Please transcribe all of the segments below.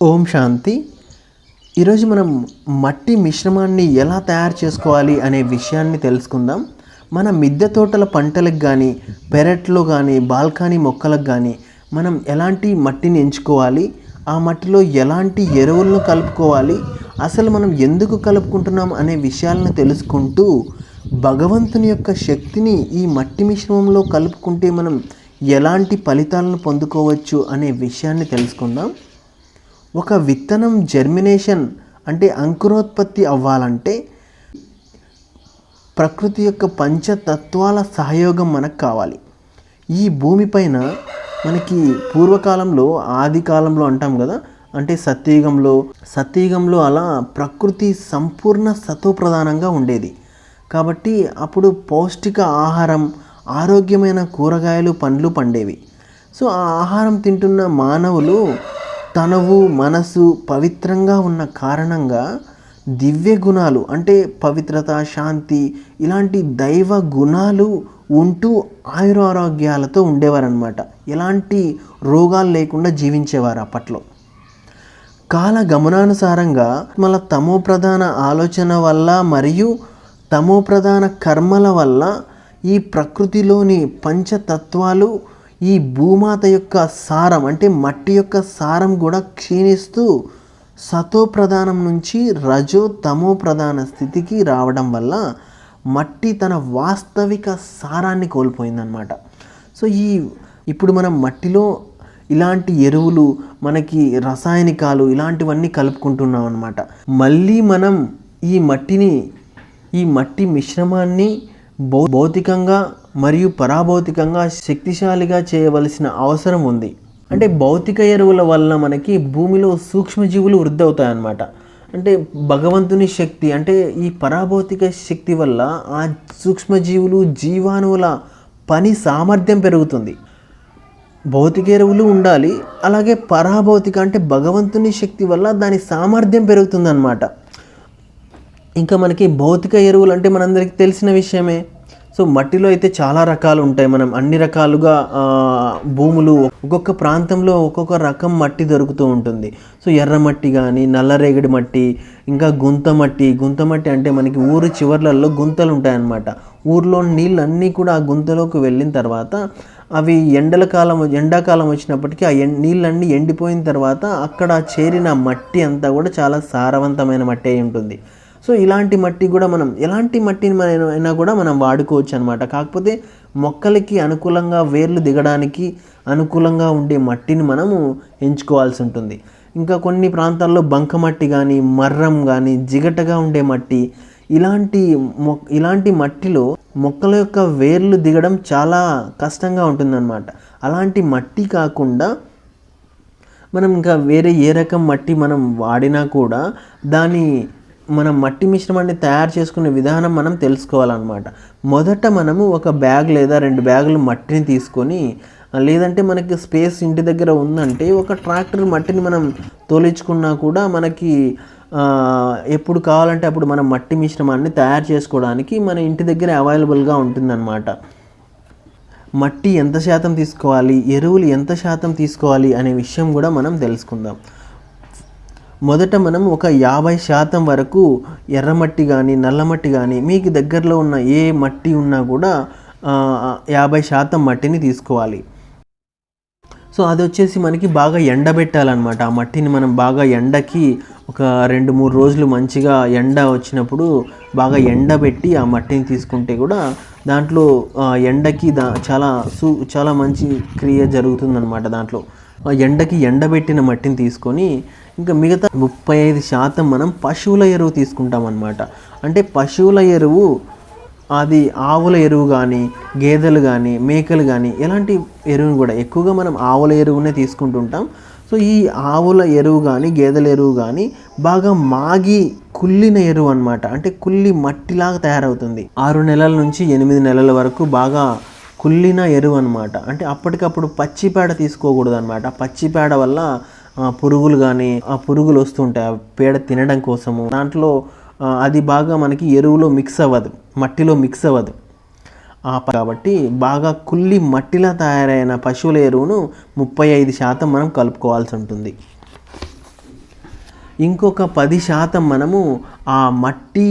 ఓం శాంతి. ఈరోజు మనం మట్టి మిశ్రమాన్ని ఎలా తయారు చేసుకోవాలి అనే విషయాన్ని తెలుసుకుందాం. మన మిద్దె తోటల పంటలకు కానీ పెరట్లో కానీ బాల్కనీ మొక్కలకు కానీ మనం ఎలాంటి మట్టిని ఎంచుకోవాలి? ఆ మట్టిలో ఎలాంటి ఎరువులను కలుపుకోవాలి? అసలు మనం ఎందుకు కలుపుకుంటున్నాం అనే విషయాలను తెలుసుకుంటూ భగవంతుని యొక్క శక్తిని ఈ మట్టి మిశ్రమంలో కలుపుకుంటే మనం ఎలాంటి ఫలితాలను పొందుకోవచ్చు అనే విషయాన్ని తెలుసుకుందాం. ఒక విత్తనం జర్మినేషన్ అంటే అంకురోత్పత్తి అవ్వాలంటే ప్రకృతి యొక్క పంచతత్వాల సహయోగం మనకు కావాలి. ఈ భూమిపైన మనకి పూర్వకాలంలో ఆది కాలంలో అంటాం కదా అంటే సత్యయుగంలో సత్యయుగంలో అలా ప్రకృతి సంపూర్ణ సత్వప్రధానంగా ఉండేది. కాబట్టి అప్పుడు పౌష్టిక ఆహారం ఆరోగ్యమైన కూరగాయలు పండ్లు పండేవి. సో ఆ ఆహారం తింటున్న మానవులు తనవు మనసు పవిత్రంగా ఉన్న కారణంగా దివ్య గుణాలు అంటే పవిత్రత శాంతి ఇలాంటి దైవ గుణాలు ఉంటూ ఆయురారోగ్యాలతో ఉండేవారనమాట ఎలాంటి రోగాలు లేకుండా జీవించేవారు అప్పట్లో. కాల గమనానుసారంగా మన తమో ప్రధాన ఆలోచన వల్ల మరియు తమో ప్రధాన కర్మల వల్ల ఈ ప్రకృతిలోని పంచతత్వాలు ఈ భూమాత యొక్క సారం అంటే మట్టి యొక్క సారం కూడా క్షీణిస్తూ సతో ప్రధానం నుంచి రజో తమో ప్రధాన స్థితికి రావడం వల్ల మట్టి తన వాస్తవిక సారాన్ని కోల్పోయిందనమాట సో ఈ ఇప్పుడు మనం మట్టిలో ఇలాంటి ఎరువులు మనకి రసాయనికాలు ఇలాంటివన్నీ కలుపుకుంటున్నాం అనమాట మళ్ళీ మనం ఈ మట్టిని ఈ మట్టి మిశ్రమాన్ని భౌ భౌతికంగా మరియు పరాభౌతికంగా శక్తిశాలిగా చేయవలసిన అవసరం ఉంది. అంటే భౌతిక ఎరువుల వల్ల మనకి భూమిలో సూక్ష్మజీవులు వృద్ధి అవుతాయన్నమాట అంటే భగవంతుని శక్తి అంటే ఈ పరాభౌతిక శక్తి వల్ల ఆ సూక్ష్మజీవులు జీవాణువుల పని సామర్థ్యం పెరుగుతుంది. భౌతిక ఎరువులు ఉండాలి అలాగే పరాభౌతిక అంటే భగవంతుని శక్తి వల్ల దాని సామర్థ్యం పెరుగుతుందన్నమాట. ఇంకా మనకి భౌతిక ఎరువులు అంటే మనందరికీ తెలిసిన విషయమే. సో మట్టిలో అయితే చాలా రకాలు ఉంటాయి మనం అన్ని రకాలుగా భూములు ఒక్కొక్క ప్రాంతంలో ఒక్కొక్క రకం మట్టి దొరుకుతూ ఉంటుంది. సో ఎర్ర మట్టి కానీ నల్లరేగడి మట్టి ఇంకా గుంత మట్టి. గుంత మట్టి అంటే మనకి ఊరు చివర్లలో గుంతలు ఉంటాయన్నమాట. ఊర్లో నీళ్ళన్నీ కూడా ఆ గుంతలోకి వెళ్ళిన తర్వాత అవి ఎండల కాలం ఎండాకాలం వచ్చినప్పటికీ ఆ ఎం నీళ్ళన్నీ ఎండిపోయిన తర్వాత అక్కడ చేరిన మట్టి అంతా కూడా చాలా సారవంతమైన మట్టి అయి ఉంటుంది. సో ఇలాంటి మట్టి కూడా మనం ఎలాంటి మట్టిని మనం అయినా కూడా మనం వాడుకోవచ్చు అనమాట కాకపోతే మొక్కలకి అనుకూలంగా వేర్లు దిగడానికి అనుకూలంగా ఉండే మట్టిని మనము ఎంచుకోవాల్సి ఉంటుంది. ఇంకా కొన్ని ప్రాంతాల్లో బంకమట్టి కానీ మర్రం కానీ జిగటగా ఉండే మట్టి ఇలాంటి మొ ఇలాంటి మట్టిలో మొక్కల యొక్క వేర్లు దిగడం చాలా కష్టంగా ఉంటుందన్నమాట. అలాంటి మట్టి కాకుండా మనం ఇంకా వేరే ఏ రకం మట్టి మనం వాడినా కూడా దాని మనం మట్టి మిశ్రమాన్ని తయారు చేసుకునే విధానం మనం తెలుసుకోవాలన్నమాట. మొదట మనము ఒక బ్యాగ్ లేదా రెండు బ్యాగులు మట్టిని తీసుకొని లేదంటే మనకి స్పేస్ ఇంటి దగ్గర ఉందంటే ఒక ట్రాక్టర్ మట్టిని మనం తోలించుకున్నా కూడా మనకి ఎప్పుడు కావాలంటే అప్పుడు మనం మట్టి మిశ్రమాన్ని తయారు చేసుకోవడానికి మన ఇంటి దగ్గర అవైలబుల్గా ఉంటుందన్నమాట. మట్టి ఎంత శాతం తీసుకోవాలి? ఎరువులు ఎంత శాతం తీసుకోవాలి? అనే విషయం కూడా మనం తెలుసుకుందాం. మొదట మనం ఒక యాభై శాతం వరకు ఎర్రమట్టి కానీ నల్లమట్టి కానీ మీకు దగ్గరలో ఉన్న ఏ మట్టి ఉన్నా కూడా యాభై శాతం మట్టిని తీసుకోవాలి. సో అది వచ్చేసి మనకి బాగా ఎండబెట్టాలన్నమాట. ఆ మట్టిని మనం బాగా ఎండకి ఒక రెండు మూడు రోజులు మంచిగా ఎండ వచ్చినప్పుడు బాగా ఎండబెట్టి ఆ మట్టిని తీసుకుంటే కూడా దాంట్లో ఎండకి దా చాలా సు చాలా మంచి క్రియ జరుగుతుందన్నమాట దాంట్లో. ఆ ఎండకి ఎండబెట్టిన మట్టిని తీసుకొని ఇంకా మిగతా ముప్పై ఐదు శాతం మనం పశువుల ఎరువు తీసుకుంటాం అనమాట అంటే పశువుల ఎరువు అది ఆవుల ఎరువు కానీ గేదెలు కానీ మేకలు కానీ ఎలాంటి ఎరువును కూడా ఎక్కువగా మనం ఆవుల ఎరువునే తీసుకుంటుంటాం. సో ఈ ఆవుల ఎరువు కానీ గేదెల ఎరువు కానీ బాగా మాగి కుళ్ళిన ఎరువు అన్నమాట. అంటే కుళ్ళి మట్టిలాగా తయారవుతుంది. ఆరు నెలల నుంచి ఎనిమిది నెలల వరకు బాగా కుళ్ళిన ఎరువు అనమాట అంటే అప్పటికప్పుడు పచ్చి పేడ తీసుకోకూడదు అనమాట పచ్చి పేడ వల్ల పురుగులు కానీ ఆ పురుగులు వస్తుంటాయి ఆ పేడ తినడం కోసము. దాంట్లో అది బాగా మనకి ఎరువులో మిక్స్ అవ్వదు మట్టిలో మిక్స్ అవ్వదు. కాబట్టి బాగా కుళ్ళి మట్టిలా తయారైన పశువుల ఎరువును ముప్పై ఐదు శాతం మనం కలుపుకోవాల్సి ఉంటుంది. ఇంకొక పది శాతం మనము ఆ మట్టి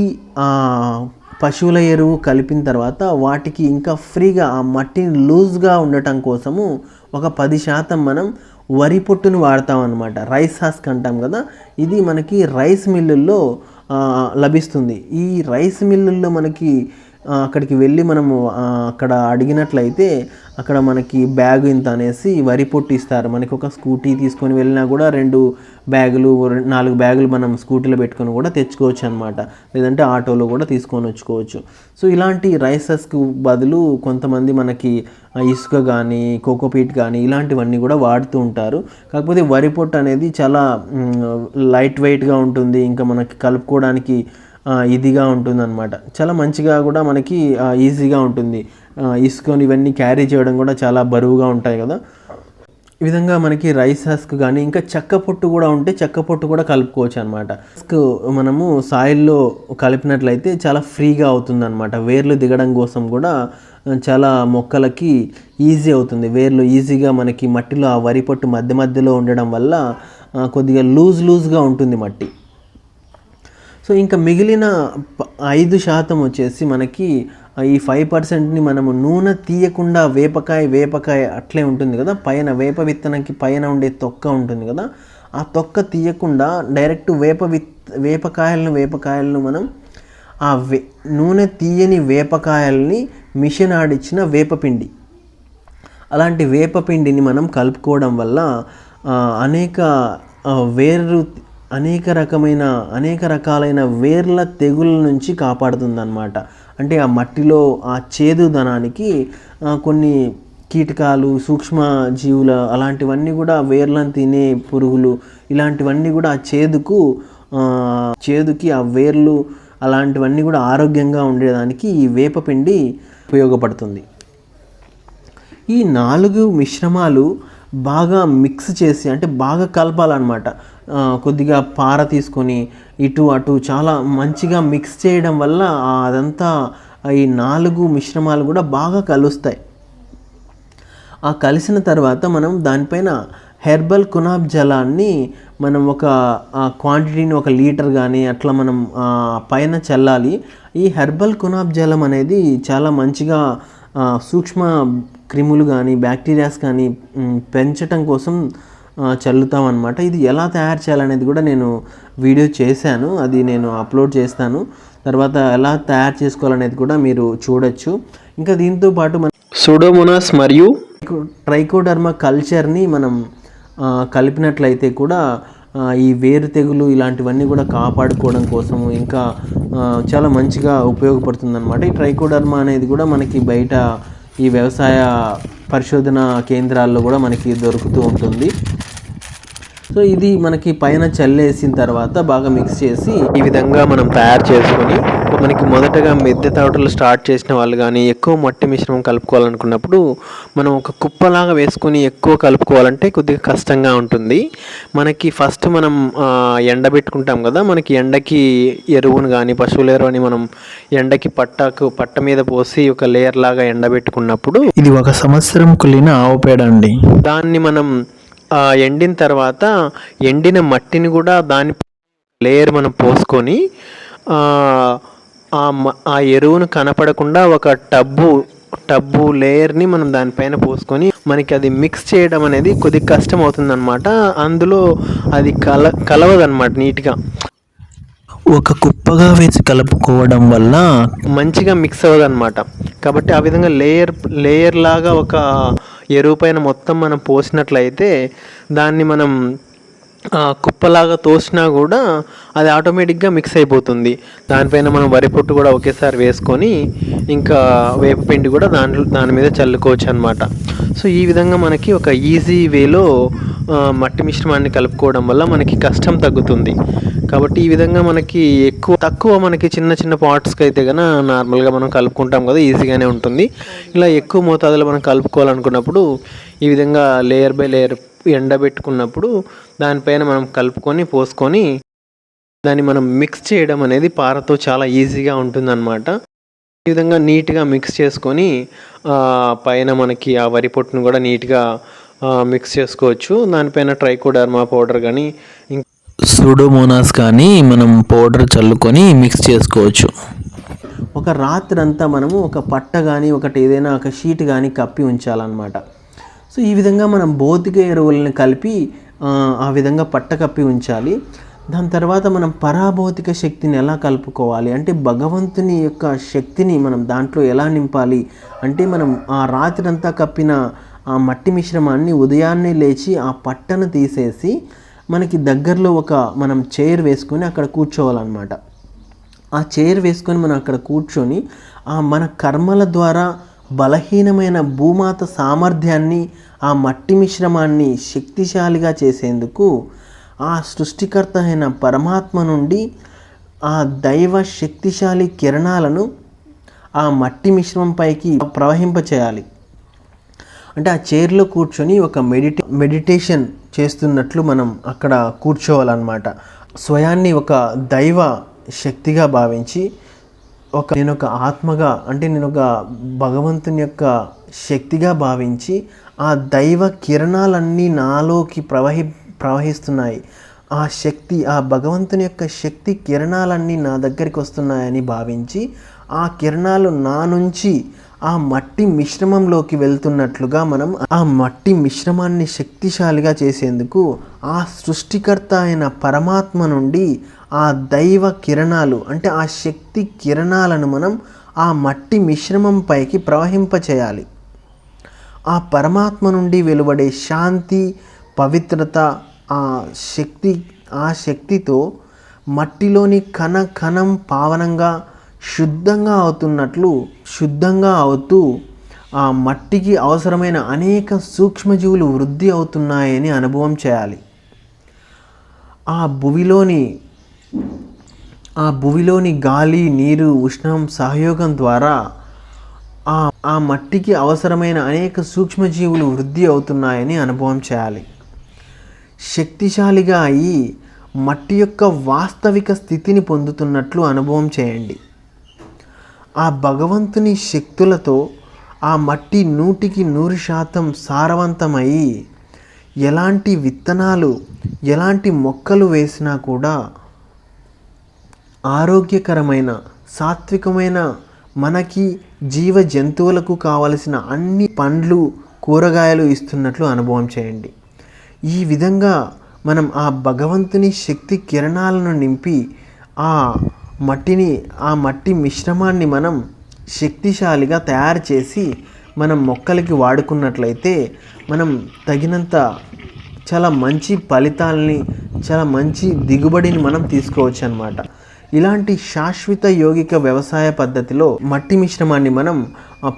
పశువుల ఎరువు కలిపిన తర్వాత వాటికి ఇంకా ఫ్రీగా ఆ మట్టిని లూజ్గా ఉండటం కోసము ఒక పది శాతం మనం వరి పొట్టును వాడతాం అనమాట రైస్ హస్క్ అంటాం కదా. ఇది మనకి రైస్ మిల్లుల్లో లభిస్తుంది. ఈ రైస్ మిల్లుల్లో మనకి అక్కడికి వెళ్ళి మనము అక్కడ అడిగినట్లయితే అక్కడ మనకి బ్యాగ్ ఇంత అనేసి వరి పొట్టు ఇస్తారు మనకి ఒక స్కూటీ తీసుకొని వెళ్ళినా కూడా రెండు బ్యాగులు నాలుగు బ్యాగులు మనం స్కూటీలో పెట్టుకొని కూడా తెచ్చుకోవచ్చు అనమాట లేదంటే ఆటోలో కూడా తీసుకొని వచ్చుకోవచ్చు. సో ఇలాంటి రైసెస్కు బదులు కొంతమంది మనకి ఇసుక కానీ కోకోపీట్ కానీ ఇలాంటివన్నీ కూడా వాడుతూ ఉంటారు. కాకపోతే వరి పొట్టు అనేది చాలా లైట్ వెయిట్గా ఉంటుంది. ఇంకా మనకి కలుపుకోవడానికి ఇదిగా ఉంటుందన్నమాట. చాలా మంచిగా కూడా మనకి ఈజీగా ఉంటుంది. ఇసుకొని ఇవన్నీ క్యారీ చేయడం కూడా చాలా బరువుగా ఉంటాయి కదా. ఈ విధంగా మనకి రైస్ హస్క్ కానీ ఇంకా చెక్క పొట్టు కూడా ఉంటే చెక్క పొట్టు కూడా కలుపుకోవచ్చు అనమాట హస్క్ మనము సాయిల్లో కలిపినట్లయితే చాలా ఫ్రీగా అవుతుంది అనమాట వేర్లు దిగడం కోసం కూడా చాలా మొక్కలకి ఈజీ అవుతుంది. వేర్లు ఈజీగా మనకి మట్టిలో ఆ వరి పొట్టు మధ్య మధ్యలో ఉండడం వల్ల కొద్దిగా లూజ్ లూజ్గా ఉంటుంది మట్టి. సో ఇంకా మిగిలిన ప- ఐదు శాతం వచ్చేసి మనకి ఈ ఫైవ్ పర్సెంట్ని మనము నూనె తీయకుండా వేపకాయ వేపకాయ అట్లే ఉంటుంది కదా. పైన వేప విత్తనకి పైన ఉండే తొక్క ఉంటుంది కదా. ఆ తొక్క తీయకుండా డైరెక్ట్ వేప విత్ వేపకాయలను వేపకాయలను మనం ఆ వే నూనె తీయని వేపకాయల్ని మిషన్ ఆడిచ్చిన వేపపిండి అలాంటి వేపపిండిని మనం కలుపుకోవడం వల్ల అనేక వేరు అనేక రకమైన అనేక రకాలైన వేర్ల తెగుళ్ళ నుంచి కాపాడుతుందన్నమాట. అంటే ఆ మట్టిలో ఆ చేదుదనానికి ధనానికి కొన్ని కీటకాలు సూక్ష్మ జీవుల అలాంటివన్నీ కూడా వేర్లను తినే పురుగులు ఇలాంటివన్నీ కూడా ఆ చేదుకు చేదుకి ఆ వేర్లు అలాంటివన్నీ కూడా ఆరోగ్యంగా ఉండేదానికి ఈ వేపపిండి ఉపయోగపడుతుంది. ఈ నాలుగు మిశ్రమాలు బాగా మిక్స్ చేసి అంటే బాగా కలపాలన్నమాట. కొద్దిగా పార తీసుకొని ఇటు అటు చాలా మంచిగా మిక్స్ చేయడం వల్ల అదంతా ఈ నాలుగు మిశ్రమాలు కూడా బాగా కలుస్తాయి. ఆ కలిసిన తర్వాత మనం దానిపైన హెర్బల్ కునాబ్ జలాన్ని మనం ఒక క్వాంటిటీని ఒక లీటర్ కానీ అట్లా మనం పైన చల్లాలి. ఈ హెర్బల్ కునాబ్ జలం అనేది చాలా మంచిగా సూక్ష్మ క్రిములు కానీ బ్యాక్టీరియాస్ కానీ పెంచటం కోసం ఆ, చల్లుతాం అనమాట ఇది ఎలా తయారు చేయాలనేది కూడా నేను వీడియో చేశాను. అది నేను అప్లోడ్ చేస్తాను. తర్వాత ఎలా తయారు చేసుకోవాలనేది కూడా మీరు చూడొచ్చు. ఇంకా దీంతో పాటు మన సుడోమోనాస్ మరియు ట్రైకోడర్మా కల్చర్ని మనం కలిపినట్లయితే కూడా ఈ వేరు తెగులు ఇలాంటివన్నీ కూడా కాపాడుకోవడం కోసము ఇంకా చాలా మంచిగా ఉపయోగపడుతుంది అనమాట ఈ ట్రైకోడర్మా అనేది కూడా మనకి బయట ఈ వ్యవసాయ పరిశోధన కేంద్రాల్లో కూడా మనకి దొరుకుతూ ఉంటుంది. సో ఇది మనకి పైన చల్లేసిన తర్వాత బాగా మిక్స్ చేసి ఈ విధంగా మనం తయారు చేసుకొని మనకి మొదటగా మిద్దె తోటలు స్టార్ట్ చేసిన వాళ్ళు కానీ ఎక్కువ మట్టి మిశ్రమం కలుపుకోవాలనుకున్నప్పుడు మనం ఒక కుప్పలాగా వేసుకొని ఎక్కువ కలుపుకోవాలంటే కొద్దిగా కష్టంగా ఉంటుంది. మనకి ఫస్ట్ మనం ఎండబెట్టుకుంటాం కదా మనకి ఎండకి ఎరువును కానీ పశువుల ఎరువుని మనం ఎండకి పట్టకు పట్ట మీద పోసి ఒక లేయర్ లాగా ఎండబెట్టుకున్నప్పుడు ఇది ఒక సంవత్సరం కులిన ఆవు పేడ అండి. దాన్ని మనం ఎండిన తర్వాత ఎండిన మట్టిని కూడా దాని లేయర్ మనం పోసుకొని ఆ, ఎరువును కనపడకుండా ఒక టబ్బు టబ్బు లేయర్ని మనం దానిపైన పోసుకొని మనకి అది మిక్స్ చేయడం అనేది కొద్దిగా కష్టం అవుతుందన్నమాట అందులో అది కల కలవదన్నమాట నీట్గా. ఒక కుప్పగా వేసి కలుపుకోవడం వల్ల మంచిగా మిక్స్ అవ్వదన్నమాట. కాబట్టి ఆ విధంగా లేయర్ లేయర్ లాగా ఒక ఎరువు పైన మొత్తం మనం పోసినట్లయితే దాన్ని మనం కుప్పలాగా తోసినా కూడా అది ఆటోమేటిక్గా మిక్స్ అయిపోతుంది. దానిపైన మనం వరి పొట్టు కూడా ఒకేసారి వేసుకొని ఇంకా వేపపిండి కూడా దాంట్లో దాని మీద చల్లుకోవచ్చు అనమాట సో ఈ విధంగా మనకి ఒక ఈజీ వేలో మట్టి మిశ్రమాన్ని కలుపుకోవడం వల్ల మనకి కష్టం తగ్గుతుంది. కాబట్టి ఈ విధంగా మనకి ఎక్కువ తక్కువ మనకి చిన్న చిన్న పార్ట్స్కి అయితే కనుక నార్మల్గా మనం కలుపుకుంటాం కదా ఈజీగానే ఉంటుంది. ఇలా ఎక్కువ మోతాదులో మనం కలుపుకోవాలనుకున్నప్పుడు ఈ విధంగా లేయర్ బై లేయర్ ఎండబెట్టుకున్నప్పుడు దానిపైన మనం కలుపుకొని పోసుకొని దాన్ని మనం మిక్స్ చేయడం అనేది పారతో చాలా ఈజీగా ఉంటుందన్నమాట. ఈ విధంగా నీట్గా మిక్స్ చేసుకొని పైన మనకి ఆ వరి పొట్టును కూడా నీట్గా మిక్స్ చేసుకోవచ్చు. దానిపైన ట్రైకోడర్మా పౌడర్ కానీ సూడోమోనాస్ కానీ మనం పౌడర్ చల్లుకొని మిక్స్ చేసుకోవచ్చు. ఒక రాత్రి అంతా మనము ఒక పట్ట కానీ ఒకటి ఏదైనా ఒక షీట్ కానీ కప్పి ఉంచాలన్నమాట. సో ఈ విధంగా మనం భౌతిక ఎరువులను కలిపి ఆ, ఆ విధంగా పట్ట కప్పి ఉంచాలి. దాని తర్వాత మనం పరాభౌతిక శక్తిని ఎలా కలుపుకోవాలి? అంటే భగవంతుని యొక్క శక్తిని మనం దాంట్లో ఎలా నింపాలి? అంటే మనం ఆ రాత్రి అంతా కప్పిన ఆ మట్టి మిశ్రమాన్ని ఉదయాన్నే లేచి ఆ పట్టను తీసేసి మనకి దగ్గరలో ఒక మనం చైర్ వేసుకొని అక్కడ కూర్చోవాలన్నమాట. ఆ చైర్ వేసుకొని మనం అక్కడ కూర్చొని ఆ మన కర్మల ద్వారా బలహీనమైన భూమాత సామర్థ్యాన్ని ఆ మట్టి మిశ్రమాన్ని శక్తిశాలిగా చేసేందుకు ఆ సృష్టికర్త అయిన పరమాత్మ నుండి ఆ దైవ శక్తిశాలి కిరణాలను ఆ మట్టి మిశ్రమం పైకి ప్రవహింపచేయాలి. అంటే ఆ చైర్లో కూర్చొని ఒక మెడిటే మెడిటేషన్ చేస్తున్నట్లు మనం అక్కడ కూర్చోవాలన్నమాట. స్వయాన్ని ఒక దైవ శక్తిగా భావించి ఒక నేను ఒక ఆత్మగా అంటే నేను ఒక భగవంతుని యొక్క శక్తిగా భావించి ఆ దైవ కిరణాలన్నీ నాలోకి ప్రవహి ప్రవహిస్తున్నాయి. ఆ శక్తి ఆ భగవంతుని యొక్క శక్తి కిరణాలన్నీ నా దగ్గరికి వస్తున్నాయని భావించి ఆ కిరణాలు నా నుంచి ఆ మట్టి మిశ్రమంలోకి వెళ్తున్నట్లుగా మనం ఆ మట్టి మిశ్రమాన్ని శక్తిశాలిగా చేసేందుకు ఆ సృష్టికర్త అయిన పరమాత్మ నుండి ఆ దైవ కిరణాలు అంటే ఆ శక్తి కిరణాలను మనం ఆ మట్టి మిశ్రమం పైకి ప్రవహింపచేయాలి ఆ పరమాత్మ నుండి వెలువడే శాంతి పవిత్రత ఆ శక్తి ఆ శక్తితో మట్టిలోని కణ కణం పావనంగా శుద్ధంగా అవుతున్నట్లు శుద్ధంగా అవుతూ ఆ మట్టికి అవసరమైన అనేక సూక్ష్మజీవులు వృద్ధి అవుతున్నాయని అనుభవం చేయాలి. ఆ భువిలోని ఆ భువిలోని గాలి నీరు ఉష్ణం సహయోగం ద్వారా ఆ ఆ మట్టికి అవసరమైన అనేక సూక్ష్మజీవులు వృద్ధి అవుతున్నాయని అనుభవం చేయాలి. శక్తిశాలిగా అయి మట్టి యొక్క వాస్తవిక స్థితిని పొందుతున్నట్లు అనుభవం చేయండి. ఆ భగవంతుని శక్తులతో ఆ మట్టి నూటికి నూరు శాతం సారవంతమై ఎలాంటి విత్తనాలు ఎలాంటి మొక్కలు వేసినా కూడా ఆరోగ్యకరమైన సాత్వికమైన మనకి జీవ జంతువులకు కావలసిన అన్ని పండ్లు కూరగాయలు ఇస్తున్నట్లు అనుభవం చేయండి. ఈ విధంగా మనం ఆ భగవంతుని శక్తి కిరణాలను నింపి ఆ మట్టిని ఆ మట్టి మిశ్రమాన్ని మనం శక్తిశాలిగా తయారు చేసి మనం మొక్కలకి వాడుకున్నట్లయితే మనం తగినంత చాలా మంచి ఫలితాలని చాలా మంచి దిగుబడిని మనం తీసుకోవచ్చు అనమాట ఇలాంటి శాశ్వత యోగిక వ్యవసాయ పద్ధతిలో మట్టి మిశ్రమాన్ని మనం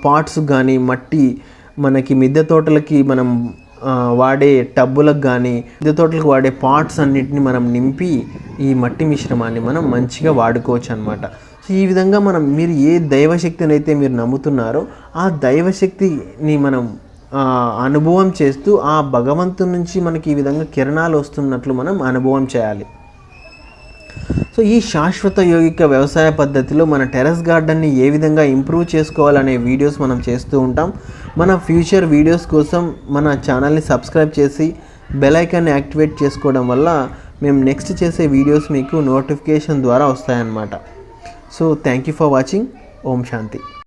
పాట్స్ కానీ మట్టి మనకి మిద్దె తోటలకి మనం వాడే టబ్బులకు కానీ మిద్దె తోటలకు వాడే పాట్స్ అన్నిటిని మనం నింపి ఈ మట్టి మిశ్రమాన్ని మనం మంచిగా వాడుకోవచ్చు అనమాట సో ఈ విధంగా మనం మీరు ఏ దైవశక్తిని అయితే మీరు నమ్ముతున్నారో ఆ దైవశక్తిని మనం అనుభవం చేస్తూ ఆ భగవంతు నుంచి మనకి ఈ విధంగా కిరణాలు వస్తున్నట్లు మనం అనుభవం చేయాలి. సో ఈ శాశ్వత యోగిక వ్యవసాయ పద్ధతిలో మన టెర్రస్ గార్డెన్ని ఏ విధంగా ఇంప్రూవ్ చేసుకోవాలనే వీడియోస్ మనం చేస్తూ ఉంటాం. మన ఫ్యూచర్ వీడియోస్ కోసం మన ఛానల్ని సబ్స్క్రైబ్ చేసి బెల్ ఐకాన్ని యాక్టివేట్ చేసుకోవడం వల్ల మేము నెక్స్ట్ చేసే వీడియోస్ మీకు నోటిఫికేషన్ ద్వారా వస్తాయన్నమాట. So thank you for watching. Om Shanti.